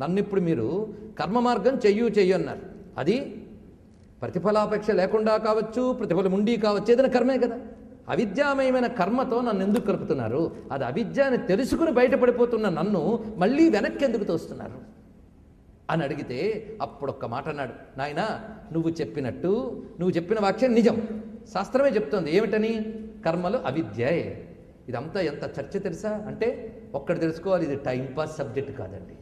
నన్ను ఇప్పుడు మీరు కర్మ మార్గం చెయ్యు చెయ్యు అన్నారు. అది ప్రతిఫలాపేక్ష లేకుండా కావచ్చు ప్రతిఫలం ఉండి కావచ్చు ఏదైనా కర్మే కదా. అవిద్యామయమైన కర్మతో నన్ను ఎందుకు కలుపుతున్నారు? అది అవిద్య అని తెలుసుకుని బయటపడిపోతున్న నన్ను మళ్ళీ వెనక్కి ఎందుకు తోస్తున్నారు? అని అడిగితే అప్పుడు ఒక్క మాట అన్నాడు నాయనా నువ్వు చెప్పినట్టు నువ్వు చెప్పిన వాక్యం నిజం. శాస్త్రమే చెప్తోంది. ఏమిటని? కర్మలు అవిద్యే. ఇదంతా ఎంత చర్చ తెలుసా? అంటే ఒక్కడు తెలుసుకోవాలి ఇది టైంపాస్ సబ్జెక్ట్ కాదండి.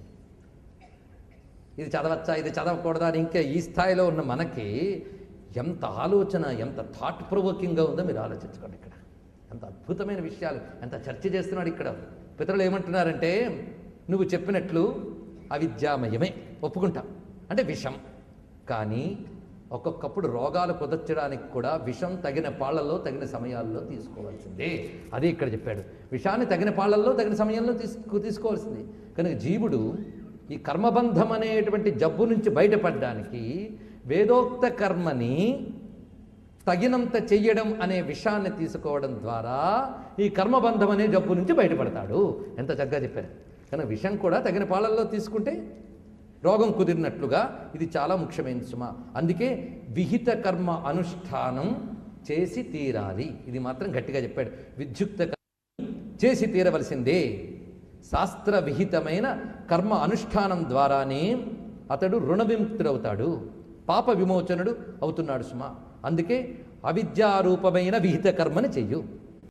ఇది చదవచ్చా? ఇది చదవకూడదా? అని ఇంకా ఈ స్థాయిలో ఉన్న మనకి ఎంత ఆలోచన ఎంత థాట్ ప్రొవోకింగ్గా ఉందో మీరు ఆలోచించుకోండి ఇక్కడ. ఎంత అద్భుతమైన విషయాలు ఎంత చర్చ చేస్తున్నాడు ఇక్కడ. పితరులు ఏమంటున్నారంటే నువ్వు చెప్పినట్లు అవిద్యామయమే. ఒప్పుకుంటాం. అంటే విషం. కానీ ఒక్కొక్కప్పుడు రోగాలు కుదర్చడానికి కూడా విషం తగిన పాళ్ళల్లో తగిన సమయాల్లో తీసుకోవాల్సిందే. అది ఇక్కడ చెప్పాడు. విషాన్ని తగిన పాళ్ళల్లో తగిన సమయంలో తీసుకు తీసుకోవాల్సింది. కనుక జీవుడు ఈ కర్మబంధం అనేటువంటి జబ్బు నుంచి బయటపడడానికి వేదోక్త కర్మని తగినంత చెయ్యడం అనే విషయాన్ని తీసుకోవడం ద్వారా ఈ కర్మబంధం అనే జబ్బు నుంచి బయటపడతాడు. ఎంత చక్కగా చెప్పారు. కానీ విషం కూడా తగిన పాలల్లో తీసుకుంటే రోగం కుదిరినట్లుగా ఇది చాలా ముఖ్యమైన సుమ. అందుకే విహిత కర్మ అనుష్ఠానం చేసి తీరాలి. ఇది మాత్రం గట్టిగా చెప్పాడు. విద్యుక్త కర్మ చేసి తీరవలసిందే. శాస్త్ర విహితమైన కర్మ అనుష్ఠానం ద్వారానే అతడు రుణ విముక్తుడవుతాడు పాప విమోచనుడు అవుతున్నాడు సుమా. అందుకే అవిద్యారూపమైన విహిత కర్మని చెయ్యు.